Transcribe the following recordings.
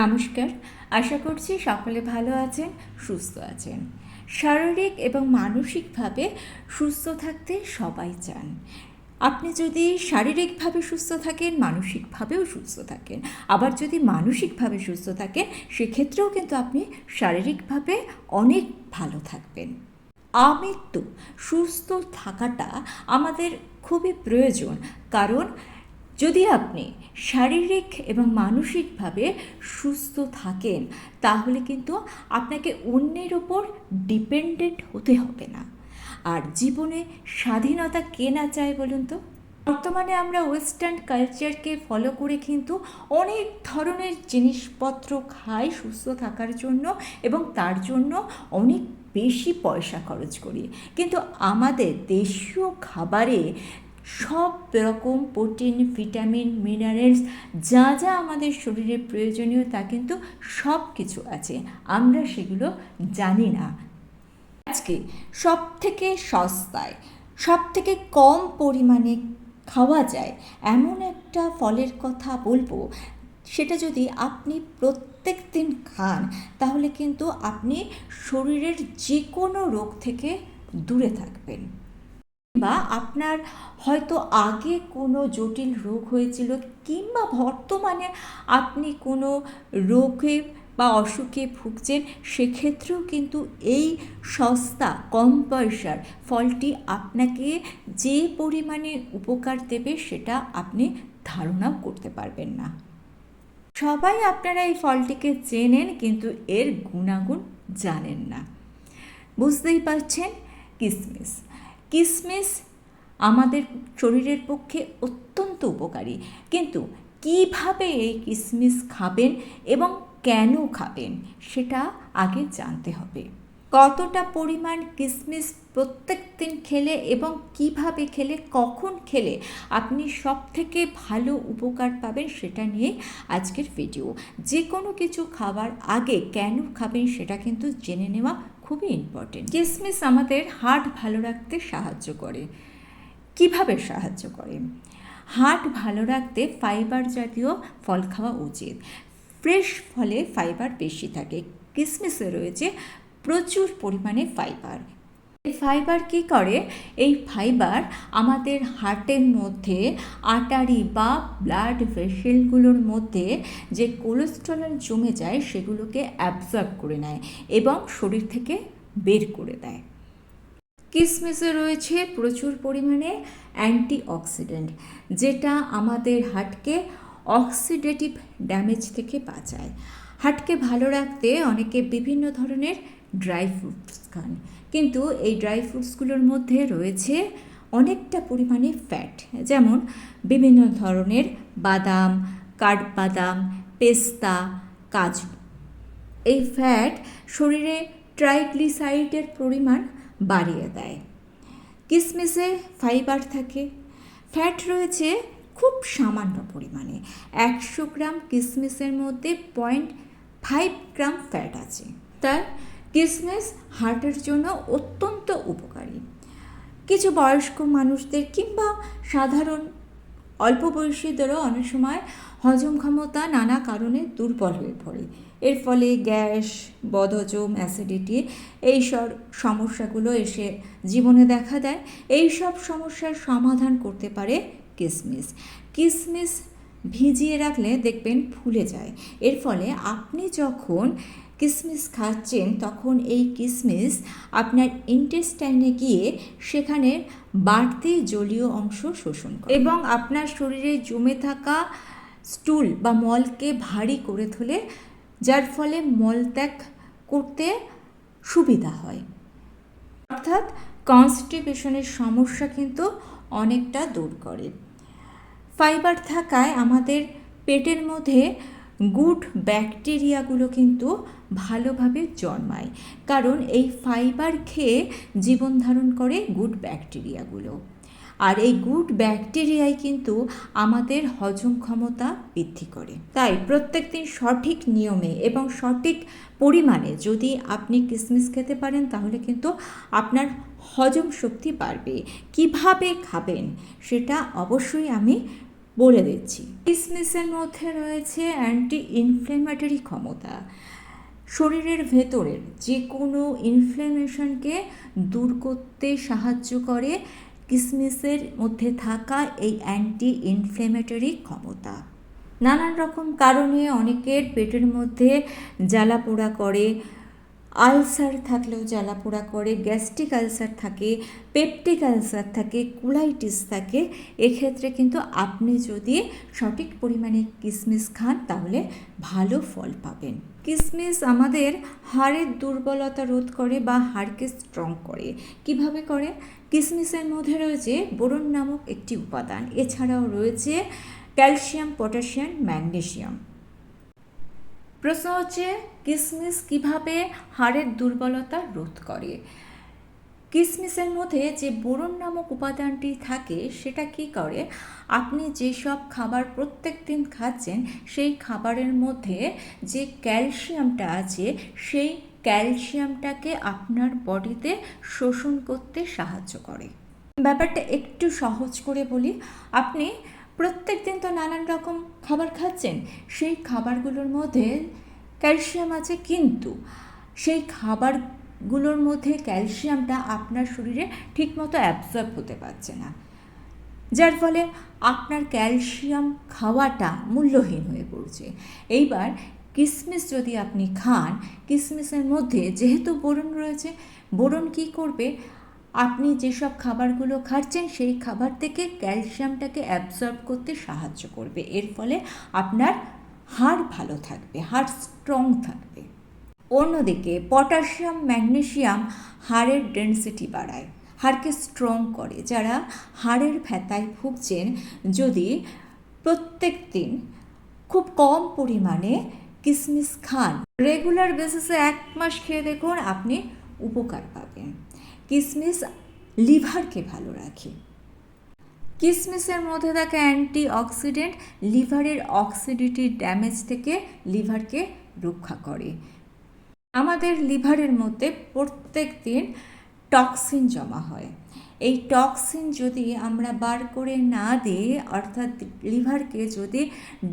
নমস্কার, আশা করছি সকলে ভালো আছেন, সুস্থ আছেন। শারীরিক এবং মানসিকভাবে সুস্থ থাকতে সবাই চান। আপনি যদি শারীরিকভাবে সুস্থ থাকেন, মানসিকভাবেও সুস্থ থাকেন, আবার যদি মানসিকভাবে সুস্থ থাকেন, সেক্ষেত্রেও কিন্তু আপনি শারীরিকভাবে অনেক ভালো থাকবেন। আমৃত্যু, সুস্থ থাকাটা আমাদের খুবই প্রয়োজন, কারণ যদি আপনি শারীরিক এবং মানসিকভাবে সুস্থ থাকেন, তাহলে কিন্তু আপনাকে অন্যের ওপর ডিপেন্ডেন্ট হতে হবে না। আর জীবনে স্বাধীনতা কে না চায় বলুন তো? বর্তমানে আমরা ওয়েস্টার্ন কালচারকে ফলো করে কিন্তু অনেক ধরনের জিনিসপত্র খাই সুস্থ থাকার জন্য এবং তার জন্য অনেক বেশি পয়সা খরচ করি। কিন্তু আমাদের দেশীয় খাবারে সব রকম প্রোটিন, ভিটামিন, মিনারেলস যা যা আমাদের শরীরে প্রয়োজনীয় তা কিন্তু সব কিছু আছে। আমরা সেগুলো জানি না। আজকে সব থেকে সস্তায় সব থেকে কম পরিমাণে খাওয়া যায় এমন একটা ফলের কথা বলব, সেটা যদি আপনি প্রত্যেক দিন খান, তাহলে কিন্তু আপনি শরীরের যে কোনো রোগ থেকে দূরে থাকবেন। বা আপনার হয়তো আগে কোনো জটিল রোগ হয়েছিল কিংবা বর্তমানে আপনি কোনো রোগে বা অসুখে ভুগছেন, সেক্ষেত্রেও কিন্তু এই সস্তা কম পয়সার ফলটি আপনাকে যে পরিমাণে উপকার দেবে সেটা আপনি ধারণাও করতে পারবেন না। সবাই আপনারা এই ফলটিকে চেনেন কিন্তু এর গুণাগুণ জানেন না। বুঝতেই পারছেন? কিসমিস। কিসমিস আমাদের শরীরের পক্ষে অত্যন্ত উপকারী। কিন্তু কীভাবে এই কিসমিস খাবেন এবং কেন খাবেন সেটা আগে জানতে হবে। কতটা পরিমাণ কিসমিস প্রত্যেক দিন খেলে এবং কীভাবে খেলে, কখন খেলে আপনি সব থেকে ভালো উপকার পাবেন সেটা নিয়ে আজকের ভিডিও যে কোনো কিছু খাবার আগে কেন খাবেন সেটা কিন্তু জেনে নেওয়া খুবই ইম্পর্টেন্ট কিসমিস আমাদের হার্ট ভালো রাখতে সাহায্য করে। কীভাবে সাহায্য করে? হার্ট ভালো রাখতে ফাইবার জাতীয় ফল খাওয়া উচিত। ফ্রেশ ফলে ফাইবার বেশি থাকে। কিসমিসে রয়েছে প্রচুর পরিমাণে ফাইবার ফাইবার কী করে? এই ফাইবার আমাদের হার্টের মধ্যে আটারি বা ব্লাড ভেসেলগুলোর মধ্যে যে কোলেস্ট্রল জমে যায় সেগুলোকে অ্যাবজর্ব করে নেয় এবং শরীর থেকে বের করে দেয়। কিসমিসে রয়েছে প্রচুর পরিমাণে অ্যান্টিঅক্সিডেন্ট যেটা আমাদের হার্টকে অক্সিডেটিভ ড্যামেজ থেকে বাঁচায়। হার্টকে ভালো রাখতে অনেকে বিভিন্ন ধরনের ড্রাই ফ্রুটস খান। কিন্তু এই ড্রাই ফ্রুটসগুলোর মধ্যে রয়েছে অনেকটা পরিমাণে ফ্যাট। যেমন বিভিন্ন ধরনের বাদাম, কাঠবাদাম, পেস্তা, কাজু। এই ফ্যাট শরীরে ট্রাইগ্লিসাইডের পরিমাণ বাড়িয়ে দেয়। কিসমিসে ফাইবার থাকে। ফ্যাট রয়েছে খুব সামান্য পরিমাণে। একশো গ্রাম কিসমিসের মধ্যে পয়েন্ট ফাইভ গ্রাম ফ্যাট আছে। তাই কিসমিস হার্টের জন্য অত্যন্ত উপকারী। কিছু বয়স্ক মানুষদের কিংবা সাধারণ অল্প বয়সীদেরও অনেক সময় হজম ক্ষমতা নানা কারণে দুর্বল হয়ে পড়ে। এর ফলে গ্যাস, বদহজম, অ্যাসিডিটি এই সব সমস্যাগুলো এসে জীবনে দেখা দেয়। এই সব সমস্যার সমাধান করতে পারে কিসমিস। কিসমিস ভিজিয়ে রাখলে দেখবেন ফুলে যায়। এর ফলে আপনি যখন কিসমিস খাচ্ছেন, তখন এই কিসমিস আপনার ইন্টেস্টাইনে গিয়ে সেখানে বাড়তি জলীয় অংশ শোষণ করে। এবং আপনার শরীরে জমে থাকা স্টুল বা মলকে ভারী করে তোলে, যার ফলে মলত্যাগ করতে সুবিধা হয়। অর্থাৎ কনস্টিপেশনের সমস্যা কিন্তু অনেকটা দূর করে। ফাইবার থাকায় আমাদের পেটের মধ্যে গুড ব্যাকটেরিয়াগুলো কিন্তু ভালোভাবে জন্মায়। কারণ এই ফাইবার খেয়ে জীবন ধারণ করে গুড ব্যাকটেরিয়াগুলো। আর এই গুড ব্যাকটেরিয়াই কিন্তু আমাদের হজম ক্ষমতা বৃদ্ধি করে। তাই প্রত্যেক দিন সঠিক নিয়মে এবং সঠিক পরিমাণে যদি আপনি কিসমিস খেতে পারেন, তাহলে কিন্তু আপনার হজম শক্তি বাড়বে। কীভাবে খাবেন, সেটা অবশ্যই আমি বলে দিচ্ছি। কিসমিসের মধ্যে রয়েছে অ্যান্টি ইনফ্লেমেটরি ক্ষমতা। শরীরের ভেতরের যে কোনো ইনফ্লেমেশনকে দূর করতে সাহায্য করে কিসমিসের মধ্যে থাকা এই অ্যান্টি ইনফ্লেমেটরি ক্ষমতা। নানান রকম কারণে অনেকের পেটের মধ্যে জ্বালা পোড়া করে আলসার থাকলেও জ্বালাপোড়া করে, গ্যাস্ট্রিক আলসার থাকে, পেপটিক আলসার থাকে, কুলাইটিস থাকে, এক্ষেত্রে কিন্তু আপনি যদি সঠিক পরিমাণে কিসমিস খান তাহলে ভালো ফল পাবেন। কিসমিস আমাদের হাড়ের দুর্বলতা রোধ করে বা হাড়কে স্ট্রং করে। কীভাবে করে? কিসমিসের মধ্যে রয়েছে বোরন নামক একটি উপাদান। এছাড়াও রয়েছে ক্যালসিয়াম, পটাশিয়াম, ম্যাগনেসিয়াম। প্রশ্ন হচ্ছে কিসমিস কীভাবে হাড়ের দুর্বলতা রোধ করে? কিসমিসের মধ্যে যে বোরন নামক উপাদানটি থাকে, সেটা কি করে? আপনি যেসব খাবার প্রত্যেক দিন খাচ্ছেন, সেই খাবারের মধ্যে যে ক্যালসিয়ামটা আছে, সেই ক্যালসিয়ামটাকে আপনার বডিতে শোষণ করতে সাহায্য করে। ব্যাপারটা একটু সহজ করে বলি। আপনি প্রত্যেক দিন তো নানান রকম খাবার খাচ্ছেন, সেই খাবারগুলোর মধ্যে ক্যালসিয়াম আছে কিন্তু সেই খাবারগুলোর মধ্যে ক্যালসিয়ামটা আপনার শরীরে ঠিকমতো অ্যাবজর্ব হতে পারছে না। যার ফলে আপনার ক্যালসিয়াম খাওয়াটা মূল্যহীন হয়ে পড়ছে। এইবার কিসমিস যদি আপনি খান, কিসমিসের মধ্যে যেহেতু বোরন রয়েছে, বোরন কি করবে? আপনি যেসব খাবারগুলো খাচ্ছেন, সেই খাবার থেকে ক্যালসিয়ামটাকে অ্যাবজর্ব করতে সাহায্য করবে। এর ফলে আপনার হাড় ভালো থাকবে, হাড় স্ট্রং থাকবে। অন্যদিকে পটাশিয়াম ম্যাগনেসিয়াম হাড়ের ডেন্সিটি বাড়ায়, হাড়কে স্ট্রং করে। যারা হাড়ের ব্যথায় ভুগছেন, যদি প্রত্যেক দিন খুব কম পরিমাণে কিসমিস খান রেগুলার বেসিসে এক মাস খেয়ে দেখুন, আপনি উপকার পাবেন। কিসমিস লিভারকে ভালো রাখে। কিসমিসের মধ্যে থাকা অ্যান্টি অক্সিডেন্ট লিভারের অক্সিডিটি ড্যামেজ থেকে লিভারকে রক্ষা করে। আমাদের লিভারের মধ্যে প্রত্যেক দিন টক্সিন জমা হয়। এই টক্সিন যদি আমরা বার করে না দিই, অর্থাৎ লিভারকে যদি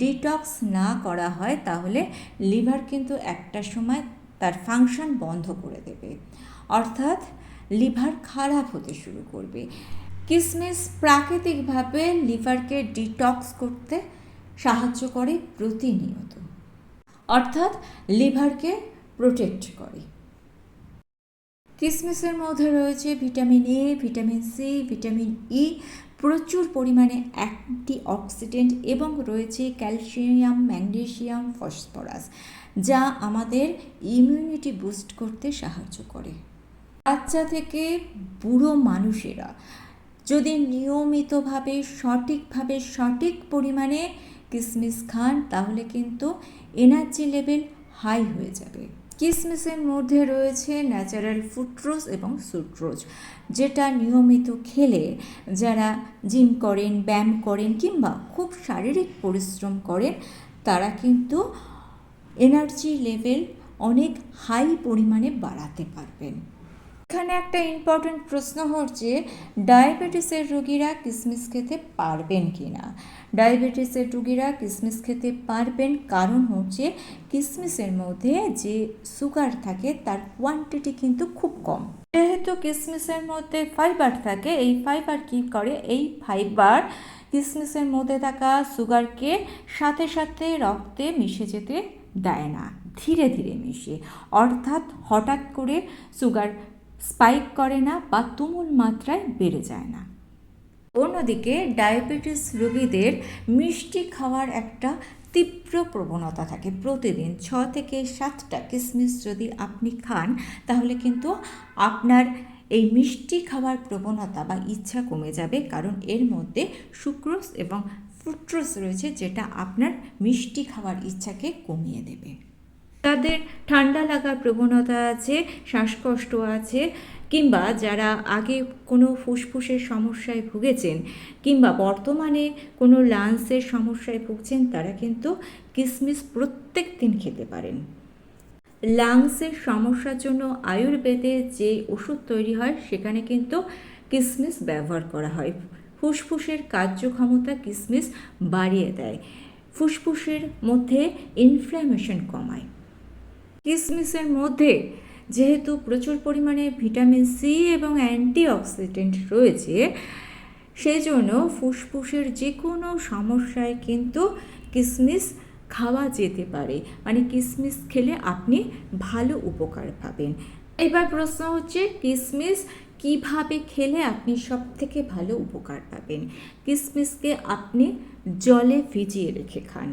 ডিটক্স না করা হয়, তাহলে লিভার কিন্তু একটা সময় তার ফাংশন বন্ধ করে দেবে। অর্থাৎ লিভার খারাপ হতে শুরু করবে। কিসমিস প্রাকৃতিকভাবে লিভারকে ডিটক্স করতে সাহায্য করে প্রতিনিয়ত। অর্থাৎ লিভারকে প্রোটেক্ট করে। কিসমিসের মধ্যে রয়েছে vitamin A vitamin C vitamin E প্রচুর পরিমাণে অ্যান্টি অক্সিডেন্ট এবং রয়েছে ক্যালসিয়াম, ম্যাগনেসিয়াম, ফসফরাস, যা আমাদের ইমিউনিটি বুস্ট করতে সাহায্য করে। বাচ্চা থেকে বুড়ো মানুষেরা যদি নিয়মিতভাবে, সঠিকভাবে, সঠিক পরিমাণে কিসমিস খান, তাহলে কিন্তু এনার্জি লেভেল হাই হয়ে যাবে। কিসমিসের মধ্যে রয়েছে ন্যাচারাল ফুট্রোজ এবং সুট্রোজ যেটা নিয়মিত খেলে যারা জিম করেন, ব্যায়াম করেন কিংবা খুব শারীরিক পরিশ্রম করেন, তারা কিন্তু এনার্জি লেভেল অনেক হাই পরিমাণে বাড়াতে পারবেন। এখানে একটা ইম্পর্টেন্ট প্রশ্ন হচ্ছে, ডায়াবেটিসের রোগীরা কিসমিস খেতে পারবেন কি না ডায়াবেটিসের রোগীরা কিসমিস খেতে পারবেন কারণ হচ্ছে, কিসমিসের মধ্যে যে সুগার থাকে তার কোয়ান্টিটি কিন্তু খুব কম। যেহেতু কিসমিসের মধ্যে ফাইবার থাকে, এই ফাইবার কি করে? এই ফাইবার কিসমিসের মধ্যে থাকা সুগারকে সাথে সাথে রক্তে মিশে যেতে দেয় না, ধীরে ধীরে মিশে। অর্থাৎ হঠাৎ করে সুগার স্পাইক করে না বা তুমুল মাত্রায় বেড়ে যায় না। অন্যদিকে ডায়াবেটিস রোগীদের মিষ্টি খাওয়ার একটা তীব্র প্রবণতা থাকে। প্রতিদিন ছ থেকে সাতটা কিসমিস যদি আপনি খান, তাহলে কিন্তু আপনার এই মিষ্টি খাওয়ার প্রবণতা বা ইচ্ছা কমে যাবে। কারণ এর মধ্যে সুক্রোজ এবং ফ্রুক্টোজ রয়েছে, যেটা আপনার মিষ্টি খাওয়ার ইচ্ছাকে কমিয়ে দেবে। তাদের ঠান্ডা লাগার প্রবণতা আছে, শ্বাসকষ্ট আছে, কিংবা যারা আগে কোনো ফুসফুসের সমস্যায় ভুগেছেন, কিংবা বর্তমানে কোনো লাংসের সমস্যায় ভুগছেন, তারা কিন্তু কিসমিস প্রত্যেক দিন খেতে পারেন। লাংসের সমস্যার জন্য আয়ুর্বেদে যে ওষুধ তৈরি হয়, সেখানে কিন্তু কিসমিস ব্যবহার করা হয়। ফুসফুসের কার্যক্ষমতা কিসমিস বাড়িয়ে দেয়। ফুসফুসের মধ্যে ইনফ্ল্যামেশন কমায়। কিশমিশের মধ্যে যেহেতু প্রচুর পরিমাণে ভিটামিন সি এবং অ্যান্টিঅক্সিডেন্ট রয়েছে সেই জন্য ফুসফুসের যে কোনো সমস্যায় কিন্তু কিসমিস খাওয়া যেতে পারে। মানে কিসমিস খেলে আপনি ভালো উপকার পাবেন। এবার প্রশ্ন হচ্ছে কিশমিশ কীভাবে খেলে আপনি সব থেকে ভালো উপকার পাবেন? কিসমিসকে আপনি জলে ভিজিয়ে রেখে খান।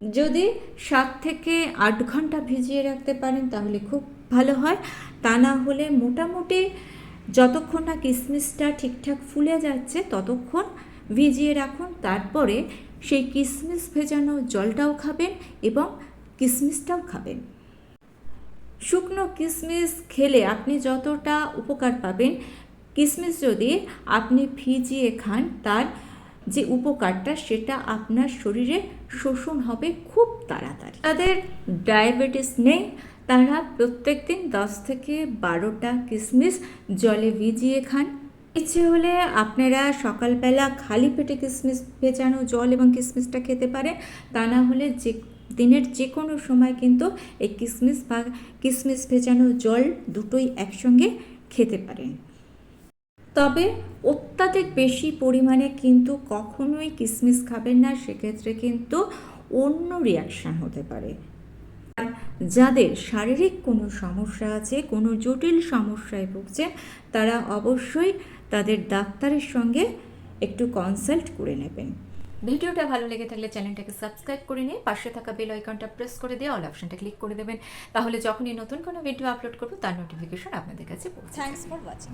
যদি সাত থেকে আট ঘণ্টা ভিজিয়ে রাখতে পারেন, তাহলে খুব ভালো হয়। তা না হলে মোটামুটি যতক্ষণ না কিশমিশটা ঠিকঠাক ফুলে যাচ্ছে, ততক্ষণ ভিজিয়ে রাখুন। তারপরে সেই কিশমিশ ভেজানো জলটাও খাবেন এবং কিশমিশটাও খাবেন। শুকনো কিশমিশ খেলে আপনি যতটা উপকার পাবেন। কিশমিশ যদি আপনি ভিজিয়ে খান, তার যে উপকারটা সেটা আপনার শরীরে শোষণ হবে খুব তাড়াতাড়ি। তাদের ডায়াবেটিস নেই, তারা প্রত্যেক দিন দশ থেকে বারোটা কিশমিশ জলে ভিজিয়ে খান। ইচ্ছে হলে আপনারা সকালবেলা খালি পেটে কিশমিশ ভেজানো জল এবং কিশমিশটা খেতে পারেন। তা না হলে যে দিনের যে কোনো সময় কিন্তু এই কিশমিশ বা কিশমিশ ভেজানো জল দুটোই একসঙ্গে খেতে পারেন। তবে অত্যাধিক বেশি পরিমাণে কিন্তু কখনোই কিসমিস খাবেন না সেক্ষেত্রে কিন্তু অন্য রিয়াকশান হতে পারে। আর যাদের শারীরিক কোনো সমস্যা আছে কোনো জটিল সমস্যায় ভুগছেন তারা অবশ্যই তাদের ডাক্তারের সঙ্গে একটু কনসাল্ট করে নেবেন। ভিডিওটা ভালো লেগে থাকলে চ্যানেলটাকে সাবস্ক্রাইব করে নিয়ে পাশে থাকা বেল আইকনটা প্রেস করে দিয়ে অল অপশনটা ক্লিক করে দেবেন। তাহলে যখনই নতুন কোনো ভিডিও আপলোড করব তার নোটিফিকেশন আপনাদের কাছে পৌঁছে থ্যাংকস ফর ওয়াচিং